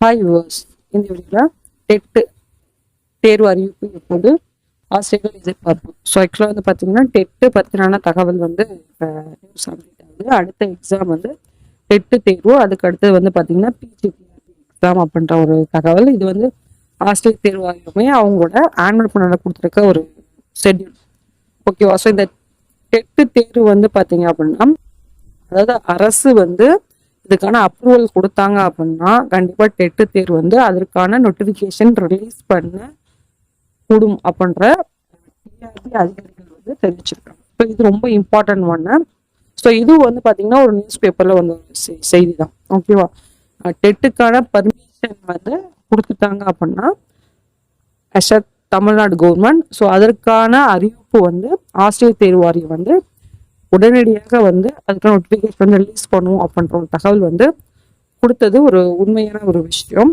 Hi viewers இந்த வீடியோவில் TET தேர்வு அறிவிப்பு எப்போது ஆசிரியர்கள் எதிர்பார்ப்போம் ஸோ ஆக்சுவலாக வந்து பார்த்தீங்கன்னா டெட்டு பற்றினான தகவல் வந்து நியூஸ் அப்டேட் அடுத்த எக்ஸாம் வந்து டெட்டு தேர்வு. அதுக்கு அடுத்தது வந்து பார்த்தீங்கன்னா பிஜிடிஆர்பி எக்ஸாம் அப்படின்ற ஒரு தகவல். இது வந்து ஆசிரியர் தேர்வு ஆகியமே அவங்களோட ஆனுவல் பண்ணல கொடுத்துருக்க ஒரு ஷெட்யூல் ஓகேவா ஸோ இந்த டெட்டு தேர்வு வந்து பார்த்தீங்க அப்படின்னா அதாவது அரசு வந்து இதுக்கான அப்ரூவல் கொடுத்தாங்க அப்படின்னா கண்டிப்பாக டெட்டு தேர்வு வந்து அதற்கான நோட்டிஃபிகேஷன் ரிலீஸ் பண்ண கூடும் அப்படின்ற டிஆர்பி அதிகாரிகள் வந்து தெரிவிச்சிருக்காங்க. இப்போ இது ரொம்ப இம்பார்ட்டன்ட் ஒன்று ஸோ இது வந்து பார்த்தீங்கன்னா ஒரு நியூஸ் பேப்பரில் வந்து செய்தி தான் ஓகேவா டெட்டுக்கான பர்மிஷன் வந்து கொடுத்துட்டாங்க அப்படின்னா as a Tamil Nadu government so அதற்கான அறிவிப்பு வந்து ஆசிரியர் தேர்வு வாரியம் வந்து உடனடியாக வந்து அதுக்கான நோட்டிஃபிகேஷன் வந்து ரிலீஸ் பண்ணுவோம் அப்படின்ற ஒரு தகவல் வந்து கொடுத்தது ஒரு உண்மையான ஒரு விஷயம்.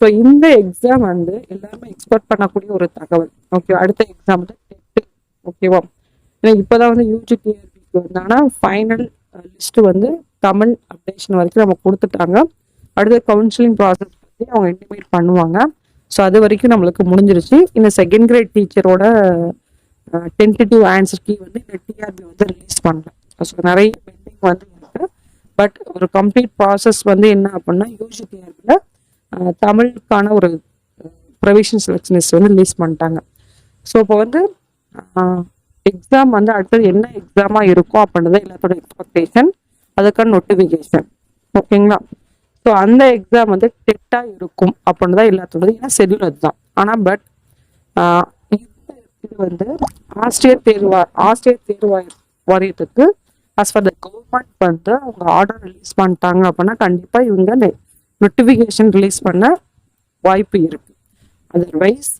ஸோ இந்த எக்ஸாம் வந்து எல்லாருமே எக்ஸ்பெக்ட் பண்ணக்கூடிய ஒரு தகவல். ஓகே அடுத்த எக்ஸாம் வந்து டெட்டு ஓகேவா ஏன்னா இப்போதான் வந்து யூஜிடிஆர்பிக்கு வந்தாங்கன்னா ஃபைனல் லிஸ்ட் uh, வந்து தமிழ் அப்டேஷன் வரைக்கும் நம்ம கொடுத்துட்டாங்க. அடுத்த கவுன்சிலிங் ப்ராசஸ் பற்றி அவங்க இன்டிமேட் பண்ணுவாங்க. ஸோ அது வரைக்கும் நம்மளுக்கு முடிஞ்சிருச்சு. இந்த செகண்ட் கிரேட் டீச்சரோட டென்டேட்டிவ் ஆன்சர் கீ வந்து இந்த டிஆர்பி வந்து ரிலீஸ் பண்ணல ஸோ நிறைய பெண்டிங் வந்து இருக்கு. பட் ஒரு கம்ப்ளீட் ப்ராசஸ் வந்து என்ன அப்படின்னா யூஜிடிஆர்பியில் தமிழுக்கான ஒரு ப்ரொவிஷன் செலெக்ஷனிஸ்ட் வந்து ரிலீஸ் பண்ணிட்டாங்க. ஸோ இப்போ வந்து எக்ஸாம் வந்து அடுத்தது என்ன எக்ஸாமாக இருக்கும் அப்படின்றது எல்லாத்தோட எக்ஸ்பெக்டேஷன் அதுக்கான நோட்டிஃபிகேஷன் ஓகேங்களா ஸோ அந்த எக்ஸாம் வந்து டெட்டாக இருக்கும் அப்படின்னு தான் எல்லாத்தோடது ஏன்னா ஷெட்யூல் அதுதான். ஆனால் பட் வந்து ஆஸ்திரியர் தேர்வா ஆஸ்திரியர் தேர்வாய் வாரியத்துக்கு அஸ் ஃபார் த கவர்மெண்ட் வந்து அவங்க ஆர்டர் ரிலீஸ் பண்ணிட்டாங்க அப்படின்னா கண்டிப்பாக இவங்க நோட்டிஃபிகேஷன் ரிலீஸ் பண்ண வாய்ப்பு இருக்கு. அதர்வைஸ்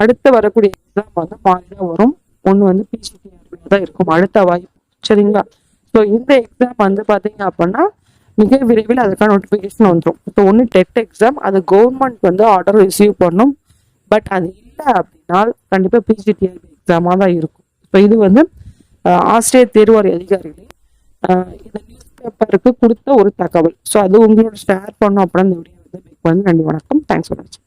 அடுத்து வரக்கூடிய எக்ஸாம் வந்து மாறிதான் வரும். ஒன்று வந்து பிசிடிஆர்பியில் தான் இருக்கும். அடுத்த வாய்ப்பு. சரிங்களா? ஸோ இந்த எக்ஸாம் வந்து பார்த்தீங்க அப்படின்னா மிக விரைவில் அதுக்கான நோட்டிஃபிகேஷன் வந்துடும் இப்போ ஒன்று டெட் எக்ஸாம் அது கவர்மெண்ட் வந்து ஆர்டர் ரிசீவ் பண்ணும். பட் அது இல்லை அப்படின்னா கண்டிப்பாக பிஜிடிஆர்பி எக்ஸாமாக தான் இருக்கும். இப்போ இது வந்து ஆசிரியர் தேர்வாரி அதிகாரிகளே இந்த நியூஸ் பேப்பருக்கு கொடுத்த ஒரு தகவல். ஸோ அது உங்களோட ஷேர் பண்ணோம் அப்படின்னு இந்த வீடியோ வந்து நன்றி வணக்கம் தேங்க்ஸ் ஃபார் வாட்சிங்